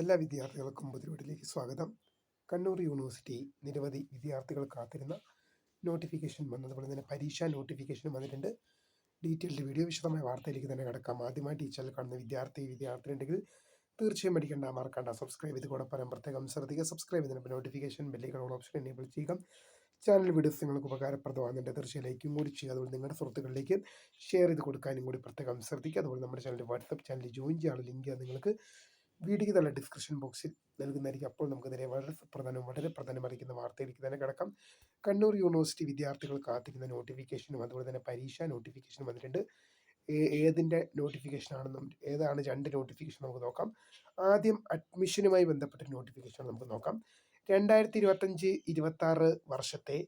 എല്ലാ വിദ്യാർത്ഥികൾക്കും പുതിരോടിലേക്ക് സ്വാഗതം. കണ്ണൂർ യൂണിവേഴ്സിറ്റി നിരവധി വിദ്യാർത്ഥികൾ കാത്തിരുന്ന നോട്ടിഫിക്കേഷൻ വന്നതുപോലെ തന്നെ പരീക്ഷാ നോട്ടിഫിക്കേഷൻ വന്നിട്ടുണ്ട്. ഡീറ്റെയിൽഡ് വീഡിയോ വിശദമായ വാർത്തയിലേക്ക് തന്നെ കിടക്കാം. ആദ്യമായിട്ട് ഈ ചാനൽ കാണുന്ന വിദ്യാർത്ഥി വിദ്യാർത്ഥി ഉണ്ടെങ്കിൽ തീർച്ചയായും പഠിക്കേണ്ട മറക്കണ്ട. സബ്സ്ക്രൈബ് ചെയ്ത് കൂടെ പരം പ്രത്യേകം ശ്രദ്ധിക്കുക. സബ്സ്ക്രൈബ് ചെയ്തിട്ട് നോട്ടിഫിക്കേഷൻ ബെല്ലികളുള്ള ഓപ്ഷൻ എനേബിൾ ചെയ്യുക. ചാനൽ വീഡിയോസ് നിങ്ങൾക്ക് ഉപകാരപ്രദമാകുന്നുണ്ട്. തീർച്ചയായും ലൈക്കും കൂടി ചെയ്യുക. അതുപോലെ നിങ്ങളുടെ സുഹൃത്തുക്കളിലേക്ക് ഷെയർ ചെയ്ത് കൊടുക്കാനും കൂടി പ്രത്യേകം ശ്രദ്ധിക്കുക. അതുപോലെ നമ്മുടെ ചാനൽ വാട്സപ്പ് ചാനൽ ജോയിൻ ചെയ്യാനുള്ള ലിങ്ക് നിങ്ങൾക്ക് വീഡിയോയ്ക്ക് തന്നെ ഡിസ്ക്രിപ്ഷൻ ബോക്സിൽ നൽകുന്നതായിരിക്കും. അപ്പോൾ നമുക്ക് നേരെ വളരെ പ്രധാനവും വളരെ പ്രധാനമറിയിക്കുന്ന വാർത്തയിലേക്ക് തന്നെ കിടക്കാം. കണ്ണൂർ യൂണിവേഴ്സിറ്റി വിദ്യാർത്ഥികൾ കാത്തിരിക്കുന്ന നോട്ടിഫിക്കേഷനും അതുപോലെ തന്നെ പരീക്ഷ നോട്ടിഫിക്കേഷനും വന്നിട്ടുണ്ട്. ഏതിന്റെ നോട്ടിഫിക്കേഷൻ ആണെന്നും ഏതാണ് രണ്ട് നോട്ടിഫിക്കേഷൻ നമുക്ക് നോക്കാം. ആദ്യം അഡ്മിഷനുമായി ബന്ധപ്പെട്ട നോട്ടിഫിക്കേഷൻ നമുക്ക് നോക്കാം. രണ്ടായിരത്തി ഇരുപത്തഞ്ച് ഇരുപത്താറ് വർഷത്തെ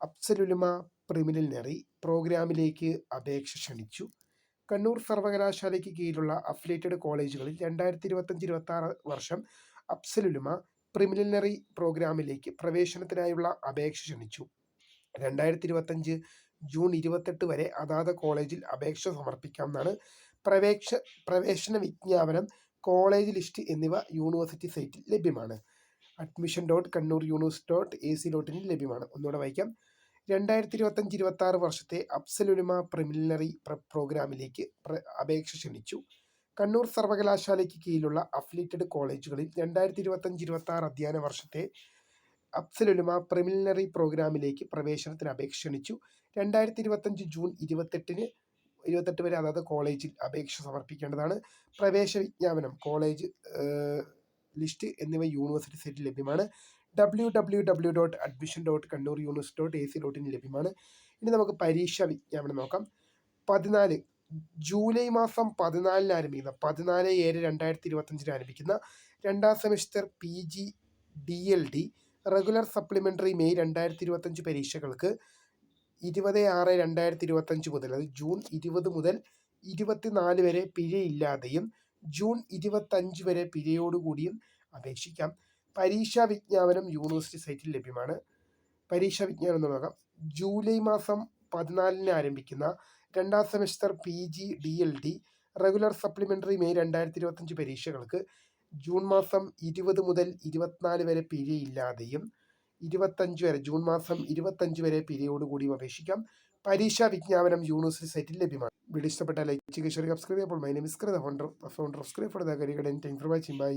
അപ്സലുലുമ പ്രിമിനറി പ്രോഗ്രാമിലേക്ക് അപേക്ഷ ക്ഷണിച്ചു. കണ്ണൂർ സർവകലാശാലയ്ക്ക് കീഴിലുള്ള അഫിലേറ്റഡ് കോളേജുകളിൽ രണ്ടായിരത്തി ഇരുപത്തഞ്ച് ഇരുപത്തി ആറ് വർഷം അപ്സലുലുമ പ്രിമിലിനറി പ്രോഗ്രാമിലേക്ക് പ്രവേശനത്തിനായുള്ള അപേക്ഷ ക്ഷണിച്ചു. രണ്ടായിരത്തി ഇരുപത്തഞ്ച് ജൂൺ ഇരുപത്തെട്ട് വരെ അതാത് കോളേജിൽ അപേക്ഷ സമർപ്പിക്കാമെന്നാണ് പ്രവേക്ഷ പ്രവേശന വിജ്ഞാപനം കോളേജ് ലിസ്റ്റ് എന്നിവ യൂണിവേഴ്സിറ്റി സൈറ്റിൽ ലഭ്യമാണ്. Admission dot Kannur university dot A C dot ഇനിൽ ലഭ്യമാണ്. ഒന്നുകൂടെ വായിക്കാം. രണ്ടായിരത്തി ഇരുപത്തഞ്ച് ഇരുപത്തി ആറ് വർഷത്തെ അബ്സലുലിമ പ്രിമിലിനറി പ്രോഗ്രാമിലേക്ക് അപേക്ഷ ക്ഷണിച്ചു. കണ്ണൂർ സർവകലാശാലയ്ക്ക് കീഴിലുള്ള അഫിലിറ്റഡ് കോളേജുകളിൽ രണ്ടായിരത്തി ഇരുപത്തഞ്ച് ഇരുപത്തി ആറ് അധ്യയന വർഷത്തെ അപ്സലുലുമ പ്രിമിലിനറി പ്രോഗ്രാമിലേക്ക് പ്രവേശനത്തിന് അപേക്ഷ ക്ഷണിച്ചു. രണ്ടായിരത്തി ഇരുപത്തഞ്ച് ജൂൺ ഇരുപത്തെട്ടിന് ഇരുപത്തെട്ട് വരെ അതാത് കോളേജിൽ അപേക്ഷ സമർപ്പിക്കേണ്ടതാണ്. പ്രവേശ വിജ്ഞാപനം കോളേജ് ലിസ്റ്റ് എന്നിവ യൂണിവേഴ്സിറ്റി സൈറ്റിൽ ലഭ്യമാണ്. W W W dot admission dot Kannur university dot A C dot in ലഭ്യമാണ്. ഇനി നമുക്ക് പരീക്ഷ വിജ്ഞാപനം നോക്കാം. പതിനാല് ജൂലൈ മാസം പതിനാലിന് ആരംഭിക്കുന്ന പതിനാല് ഏഴ് രണ്ടായിരത്തി ഇരുപത്തഞ്ചിന് ആരംഭിക്കുന്ന രണ്ടാം semester P G D L D regular supplementary May രണ്ടായിരത്തി ഇരുപത്തഞ്ച് പരീക്ഷകൾക്ക് ഇരുപത് ആറ് രണ്ടായിരത്തി ഇരുപത്തഞ്ച് മുതൽ അത് ജൂൺ ഇരുപത് മുതൽ ഇരുപത്തിനാല് വരെ പിഴയില്ലാതെയും ജൂൺ ഇരുപത്തഞ്ച് വരെ പിഴയോടുകൂടിയും അപേക്ഷിക്കാം. പരീക്ഷാ വിജ്ഞാപനം യൂണിവേഴ്സിറ്റി സൈറ്റിൽ ലഭ്യമാണ്. പരീക്ഷാ വിജ്ഞാപനം എന്ന് നോക്കാം ജൂലൈ മാസം പതിനാലിന് ആരംഭിക്കുന്ന രണ്ടാം semester P G D L D regular supplementary May രണ്ടായിരത്തി ഇരുപത്തഞ്ച് പരീക്ഷകൾക്ക് ജൂൺ മാസം ഇരുപത് മുതൽ ഇരുപത്തിനാല് വരെ പിഴയില്ലാതെയും ഇരുപത്തഞ്ച് വരെ ജൂൺ മാസം ഇരുപത്തഞ്ച് വരെ പിഴയോടുകൂടിയും അപേക്ഷിക്കാം. പരീക്ഷാ വിജ്ഞാപനം യൂണിവേഴ്സിറ്റി സൈറ്റിൽ ലഭ്യമാണ്. വീഡിയോ ഇഷ്ടപ്പെട്ട ലൈക്ക് ചെയ്യുക സബ്സ്ക്രൈബ് ചെയ്യുമ്പോൾ my name is founder founder of scribe for the കരികടൻ thank for watching by